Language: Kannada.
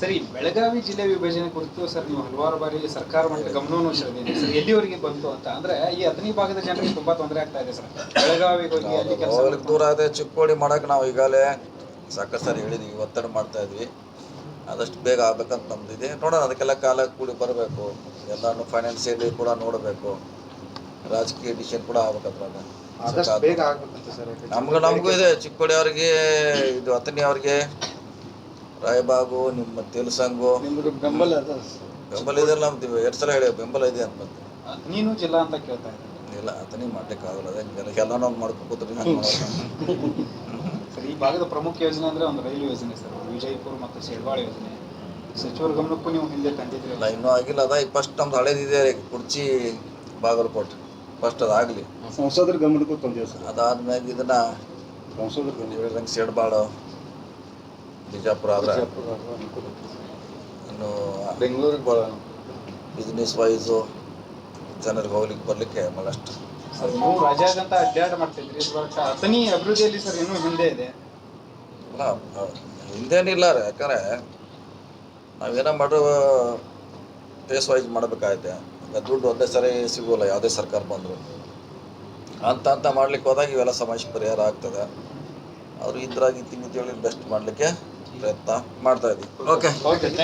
ಸರಿ ಬೆಳಗಾವಿ ಜಿಲ್ಲೆ ವಿಭಜನೆ ಕುರಿತು ಸರ್ ನೀವು ಹಲವಾರು ಬಾರಿ ಸರ್ಕಾರ ಮಟ್ಟ ಗಮನವನ್ನು ಸೆಳೆದಿದೆ ಸರ್ ಎಲ್ಲಿವರೆಗೆ ಬಂತು ಅಂತ? ಅಂದ್ರೆ ಈ ಹತ್ತನೇ ಭಾಗದ ಜನರಿಗೆ ತುಂಬಾ ತೊಂದರೆ ಆಗ್ತಾ ಇದೆ ಸರ್. ಬೆಳಗಾವಿಗೆ ಹೋಗಿ ಅಲ್ಲಿ ಕೆಲಸ ದೂರ ಆದ್ರೆ ಚಿಕ್ಕೋಡಿ ಮಾಡಕ್ ನಾವು ಈಗಾಗಲೇ ಸಾಕಷ್ಟು ಸರ್ ಹೇಳಿದ್ವಿ ಒತ್ತಡ ಮಾಡ್ತಾ ಇದ್ವಿ. ಆದಷ್ಟು ಬೇಗ ಆಗ್ಬೇಕಂತ ನಮ್ದಿದೆ. ನೋಡೋಣ ಅದಕ್ಕೆಲ್ಲ ಕಾಲ ಕೂಡಿ ಬರಬೇಕು. ಎಲ್ಲಾನು ಫೈನಾನ್ಸಿಯಲಿ ಕೂಡ ನೋಡಬೇಕು. ರಾಜಕೀಯ ಡಿಸಿಷನ್ ಕೂಡ ಆಗ್ಬೇಕಂತ ನಮ್ಗೆ ನಮಗೂ ಇದೆ ಚಿಕ್ಕೋಡಿ ಅವ್ರಿಗೆ ಇದು ಹತ್ತನೇ ಅವ್ರಿಗೆ. ರಾಯಬಾಗು ನಿಮ್ಮ ತೆಲುಸಂಗು. ನಿಮ್ಮ ಬೆಂಬಲ ಅದ. ಬೆಂಬಲ ಇದೆ ನಮ್ದು ಎರಡು ಸಲ ಹೇಳಿ ಬೆಂಬಲ ಇದೆ ಅಂತ ಮತ್ತೆ. ನೀನು ಜಿಲ್ಲಾ ಅಂತ ಕೇಳ್ತಾ ಇದ್ದೀನಿ ಇಲ್ಲ ಅದನ್ನ ಮಾಡ್ಲಿಕ್ಕೆ ಆಗಲ್ಲ ಅದೇ ಹಿಂಗೆಲ್ಲ ಎಲ್ಲ ಒಂದು ಮಾಡ್ಕೊಂಡು ಕೂತ್ರೆ ಹಂಗೆ ಮಾಡೋದು ಸರ್ ಈ ಭಾಗದ ಪ್ರಮುಖ ಯೋಜನೆ ಅಂದ್ರೆ ಒಂದು ರೈಲು ಯೋಜನೆ ಸರ್ ವಿಜಯಪುರ ಮತ್ತು ಸೇಡ್ವಾಳ ಯೋಜನೆ. ಸಚಿವರ ಗಮನಕ್ಕೂ ನೀವು ಹಿಂದೆ ತಂದಿದ್ರಿ ಇಲ್ಲ ಇನ್ನೂ ಆಗಿಲ್ಲ ಅದ ಫಸ್ಟ್ ನಮ್ದು ಹಳೇದಿದೆ ಕುರ್ಚಿ ಬಾಗಲಕೋಟೆ. ಫಸ್ಟ್ ಅದಾಗಲಿ ಸಂಸದರ ಗಮನಕ್ಕೂ ತಂದೇವು ಸರ್? ಅದಾದ್ಮ್ಯಾಗ ಇದನ್ನ ಸಂಸದರ ಗಮನ ಹೇಳಿದಂಗೆ ಸೇಡ್ಬಾಳು ಬಿಜಾಪುರ ಆದ್ರೆ. ಇನ್ನು ಬೆಂಗಳೂರಿಗೆ ಭಾಳ ಬಿಸ್ನೆಸ್ ವೈಸು ಜನರಿಗೆ ಹೋಗ್ಲಿಕ್ಕೆ ಬರ್ಲಿಕ್ಕೆ ಭಾಳಷ್ಟು ಸರ್ ನೀವು ರಾಜ್ಯಾದ್ಯಂತ ಅಡ್ಡಾಡ ಮಾಡ್ತಿದ್ರಿ. ಬಟ್ ಅಥಣಿ ಅಭಿವೃದ್ಧಿಯಲ್ಲಿ ಸರ್ ಇನ್ನೂ ಹಿಂದೆ ಇದೆ. ಅಲ್ಲ ಹಿಂದೇನಿಲ್ಲ ರೀ. ಯಾಕಂದ್ರೆ ನಾವೇನೋ ಮಾಡೋ ಫೇಸ್ ವೈಸ್ ಮಾಡಬೇಕಾಗೈತೆ ದುಡ್ಡು ಒಂದೇ ಸರಿ ಸಿಗೋಲ್ಲ ಯಾವುದೇ ಸರ್ಕಾರ ಬಂದರು. ಅಂತ ಅಂತ ಮಾಡ್ಲಿಕ್ಕೆ ಹೋದಾಗ ಇವೆಲ್ಲ ಸಮಸ್ಯೆ ಪರಿಹಾರ ಆಗ್ತದೆ. ಅವರು ಇದ್ರಾಗಿ ತಿಂಗಿ ತಿಳಿ ಬೆಸ್ಟ್ ಮಾಡಲಿಕ್ಕೆ ಪ್ರಯತ್ನ ಮಾಡ್ತಾ ಇದ್ದೀವಿ ಓಕೆ ಓಕೆ